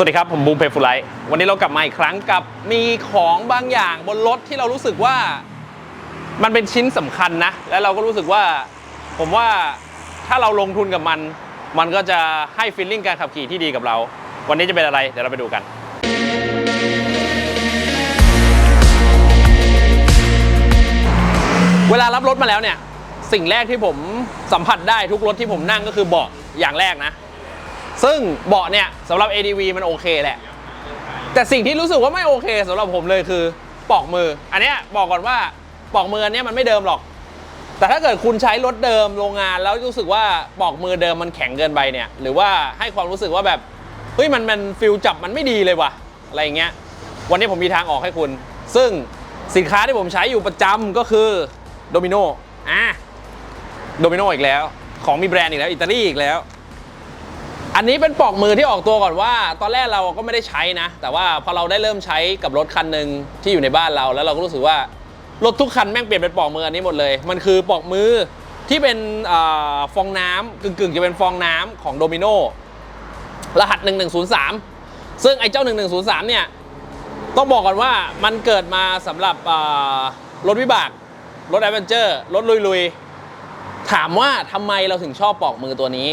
สวัสดีครับ ผมบูมเพฟูไลท์วันนี้เรากลับมาอีกครั้งกับมีของบางอย่างบนรถที่เรารู้สึกว่ามันเป็นชิ้นสำคัญนะ และเราก็รู้สึกว่า ผมว่าถ้าเราลงทุนกับมัน มันก็จะให้ฟีลลิ่งการขับขี่ที่ดีกับเรา วันนี้จะเป็นอะไร เดี๋ยวเราไปดูกันเวลารับรถมาแล้วเนี่ย สิ่งแรกที่ผมสัมผัสได้ทุกรถที่ผมนั่งก็คือเบาะอย่างแรกนะ ซึ่งเบาะเนี่ยสำหรับ ADV มันโอเคแหละ แต่สิ่งที่รู้สึกว่าไม่โอเคสำหรับผมเลยคือปอกมือ อันเนี้ยบอกก่อนว่าปอกมืออันเนี้ยมันไม่เดิมหรอก แต่ถ้าเกิดคุณใช้รถเดิมโรงงานแล้วรู้สึกว่าปอกมือเดิมมันแข็งเกินไปเนี่ย หรือว่าให้ความรู้สึกว่าแบบเฮ้ยมันมันฟิลจับมันไม่ดีเลยว่ะอะไรอย่างเงี้ย วันนี้ผมมีทางออกให้คุณ ซึ่งสินค้าที่ผมใช้อยู่ประจำก็คือโดมิโนอะโดมิโนอีกแล้ว ของมีแบรนด์อีกแล้ว อิตาลีอีกแล้ว อันนี้เป็นปลอกมือที่ออกตัวก่อนว่า ตอนแรกเราก็ไม่ได้ใช้นะ แต่ว่าพอเราได้เริ่มใช้กับรถคันหนึ่งที่อยู่ในบ้านเรา แล้วเราก็รู้สึกว่ารถทุกคันแม่งเปลี่ยนเป็นปลอกมืออันนี้หมดเลย มันคือปลอกมือที่เป็นอฟองน้ำกึ่งๆ จะเป็นฟองน้ำของโดมิโนรหัส 1103 ซึ่งไอ้เจ้า 1103 เนี่ย ต้องบอกก่อนว่ามันเกิดมาสำหรับรถวิบาก รถแอดเวนเจอร์ รถลุยๆ ถามว่าทำไมเราถึงชอบปลอกมือตัวนี้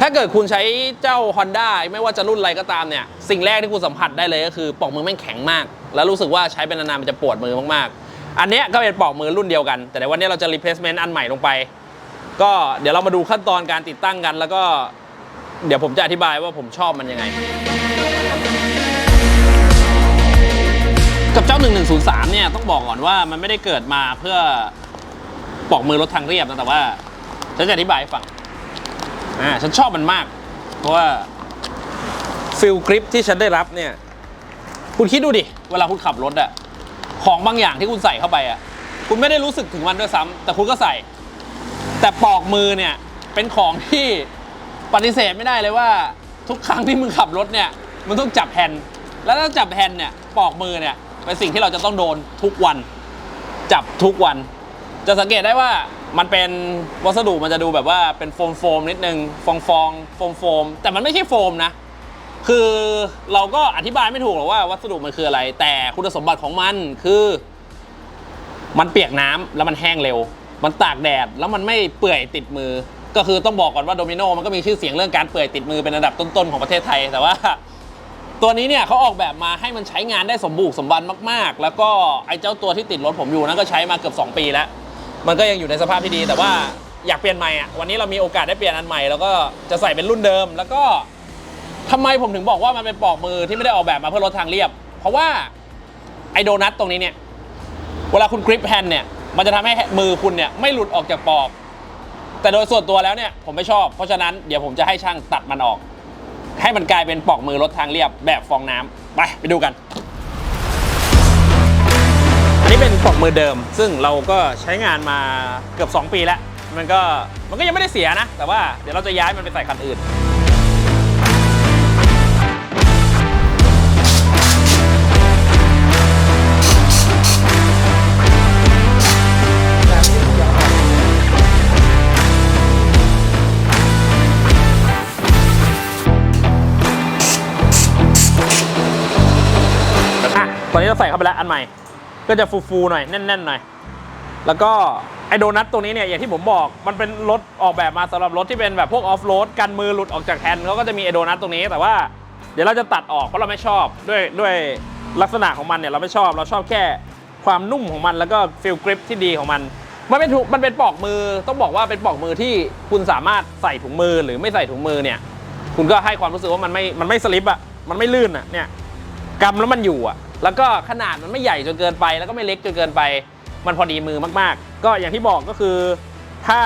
ถ้าเกิดคุณใช้เจ้า Honda ไม่ว่าจะรุ่นอะไรก็ตามเนี่ย สิ่งแรกที่คุณสัมผัสได้เลยก็คือปลอกมือแม่งแข็งมาก แล้วรู้สึกว่าใช้เป็นนานๆมันจะปวดมือมากๆ อันเนี้ยก็เป็นปลอกมือรุ่นเดียวกัน แต่ในวันนี้เราจะ replacement อันใหม่ลงไป ก็เดี๋ยวเรามาดูขั้นตอนการติดตั้งกัน แล้วก็เดี๋ยวผมจะอธิบายว่าผมชอบมันยังไง กับเจ้า 1103 เนี่ยต้องบอกก่อนว่ามันไม่ได้เกิดมาเพื่อปอกมือรถทางเรียบนะแต่ว่าฉันจะอธิบายให้ฟัง อ่าฉันชอบมันมาก เพราะว่าฟิลกริปที่ฉันได้รับเนี่ย คุณคิดดูดิ เวลาคุณขับรถอะของบางอย่างที่คุณใส่เข้าไปอะคุณไม่ได้รู้สึกถึงมันด้วยซ้ำแต่คุณก็ใส่ แต่ปอกมือเนี่ย เป็นของที่ปฏิเสธไม่ได้เลยว่า ทุกครั้งที่มึงขับรถเนี่ยมึงต้องจับแฮนด์แล้วถ้าจับแฮนด์เนี่ยปอกมือเนี่ยเป็นสิ่งที่เราจะต้องโดนทุกวัน จับทุกวัน จะสังเกตได้ว่า มันเป็นวัสดุมันจะดูแบบว่าเป็นโฟมโฟมนิดนึงฟองฟองโฟมโฟมแต่มันไม่ใช่โฟมนะ คือเราก็อธิบายไม่ถูกหรอกว่าวัสดุมันคืออะไร แต่คุณสมบัติของมันคือ มันเปียกน้ำแล้วมันแห้งเร็ว มันตากแดดแล้วมันไม่เปื่อยติดมือ ก็คือต้องบอกก่อนว่าโดมิโนมันก็มีชื่อเสียงเรื่องการเปื่อยติดมือเป็นอันดับต้นๆของประเทศไทยแต่ว่าตัวนี้เนี่ยเขาออกแบบมาให้มันใช้งานได้สมบูรณ์สมบันมาก ๆ แล้วก็ไอ้เจ้าตัวที่ติดรถผมอยู่นั้นก็ใช้มาเกือบ2 ปีแล้ว มันก็ยังอยู่ในสภาพที่ดี แต่ว่าอยากเปลี่ยนใหม่อะวันนี้เรามีโอกาสได้เปลี่ยนอันใหม่แล้วก็จะใส่เป็นรุ่นเดิม แล้วก็ทำไมผมถึงบอกว่ามันเป็นปลอกมือที่ไม่ได้ออกแบบมาเพื่อรถทางเรียบ เพราะว่าไอโดนัทตรงนี้เนี่ยเวลาคุณกริปแฮนด์เนี่ยมันจะทำให้มือคุณเนี่ยไม่หลุดออกจากปลอก แต่โดยส่วนตัวแล้วเนี่ยผมไม่ชอบ เพราะฉะนั้นเดี๋ยวผมจะให้ช่างตัดมันออก ให้มันกลายเป็นปลอกมือรถทางเรียบแบบฟองน้ำไปไปดูกัน อันนี้เป็นปลอกมือเดิม ซึ่งเราก็ใช้งานมาเกือบ 2 ปีแล้ว มันก็มันก็ยังไม่ได้เสียนะ แต่ว่าเดี๋ยวเราจะย้ายมันไปใส่คันอื่นอะตอนนี้เราใส่เข้าไปแล้วอันใหม่ ก็จะฟูๆหน่อยแน่นๆหน่อย แล้วก็ไอโดนัทตรงนี้เนี่ยอย่างที่ผมบอกมันเป็นรถออกแบบมาสำหรับรถที่เป็นแบบพวกออฟโรดกันมือหลุดออกจากแฮนด์เขาก็จะมีไอโดนัทตรงนี้แต่ว่าเดี๋ยวเราจะตัดออกเพราะเราไม่ชอบด้วยด้วยลักษณะของมันเนี่ยเราไม่ชอบเราชอบแค่ความนุ่มของมันแล้วก็ฟิลกริปที่ดีของมันมันเป็นถุงมันเป็นปลอกมือต้องบอกว่าเป็นปลอกมือที่คุณสามารถใส่ถุงมือหรือไม่ใส่ถุงมือเนี่ย คุณก็ให้ความรู้สึกว่ามันไม่มันไม่สลิปอะมันไม่ลื่นอะเนี่ยกำแล้วมันอยู่อะ แล้วก็ขนาดมันไม่ใหญ่จนเกินไป แล้วก็ไม่เล็กจนเกินไป มันพอดีมือมากๆ ก็อย่างที่บอกก็คือ ถ้า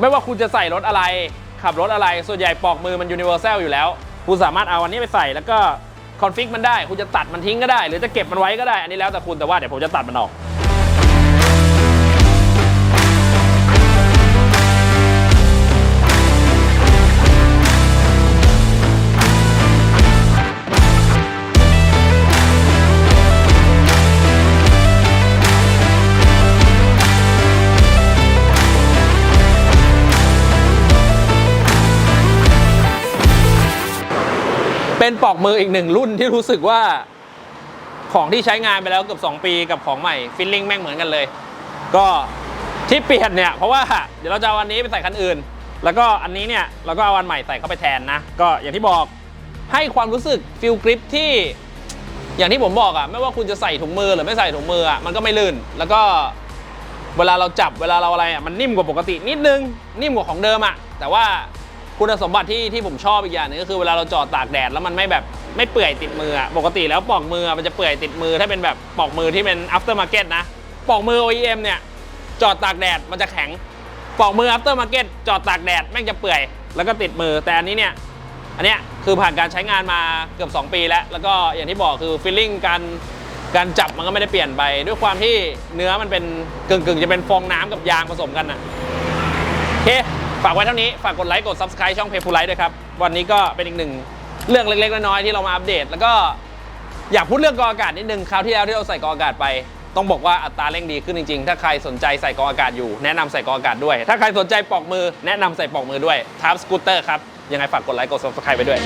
ไม่ว่าคุณจะใส่รถอะไร ขับรถอะไรส่วนใหญ่ปอกมือมันยูนิเวอร์แซลอยู่แล้ว คุณสามารถเอาอันนี้ไปใส่แล้วก็คอนฟิกมันได้ คุณจะตัดมันทิ้งก็ได้ หรือจะเก็บมันไว้ก็ได้ อันนี้แล้วแต่คุณแต่ว่าเดี๋ยวผมจะตัดมันออก เป็นปลอกมืออีกหนึ่งรุ่นที่รู้สึกว่าของที่ใช้งานไปแล้วเกือบ 2 ปีกับของใหม่ฟิลลิ่งแม่งเหมือนกันเลย ก็ที่เปลี่ยนเนี่ยเพราะว่าเดี๋ยวเราจะเอาอันนี้ไปใส่คันอื่น แล้วก็อันนี้เนี่ยเราก็เอาอันใหม่ใส่เข้าไปแทนนะ ก็อย่างที่บอกให้ความรู้สึกฟิลกริปที่ อย่างที่ผมบอกอะไม่ว่าคุณจะใส่ถุงมือหรือไม่ใส่ถุงมืออะมันก็ไม่ลื่น แล้วก็เวลาเราจับเวลาเราอะไรอะมันนิ่มกว่าปกตินิดนึงนิ่มกว่าของเดิมอะแต่ว่า คุณสมบัติที่ที่ผมชอบอีกอย่างหนึงก็คือเวลาเราจอดตากแดดแล้วมันไม่แบบไม่เปื่อยติดมืออะปกติแล้วปอกมือมันจะเปื่อยติดมือถ้าเป็นแบบปอกมือที่เป็น after market นะ ปอกมือ OEM เนี่ยจอดตากแดดมันจะแข็ง ปอกมือ after market จอดตากแดดแม่งจะเปื่อยแล้วก็ติดมือแต่อันนี้เนี่ยอันเนี้ยคือผ่านการใช้งานมาเกือบ 2 ปีแล้ว แล้วก็อย่างที่บอกคือฟีลลิ่งการการจับมันก็ไม่ได้เปลี่ยนไป ด้วยความที่เนื้อมันเป็นกึ่งกึ่งๆจะเป็นฟองน้ำกับยางผสมกันนะโอเค ฝากไว้เท่านี้ ฝากกดไลค์ กด Subscribe ช่องเพจฟูไลท์ด้วยครับ วันนี้ก็เป็นอีกหนึ่งเรื่องเล็กๆ น้อยๆ ที่เรามาอัปเดต แล้วก็อยากพูดเรื่องกองอากาศนิดนึง คราวที่แล้วที่เราใส่กองอากาศไป ต้องบอกว่าอัตราเร่งดีขึ้นจริงๆ ถ้าใครสนใจใส่กองอากาศอยู่ แนะนำใส่กองอากาศด้วย ถ้าใครสนใจปลอกมือ แนะนำใส่ปลอกมือด้วยทาร์สกูตเตอร์ครับ ยังไงฝากกดไลค์ กด Subscribe ไปด้วย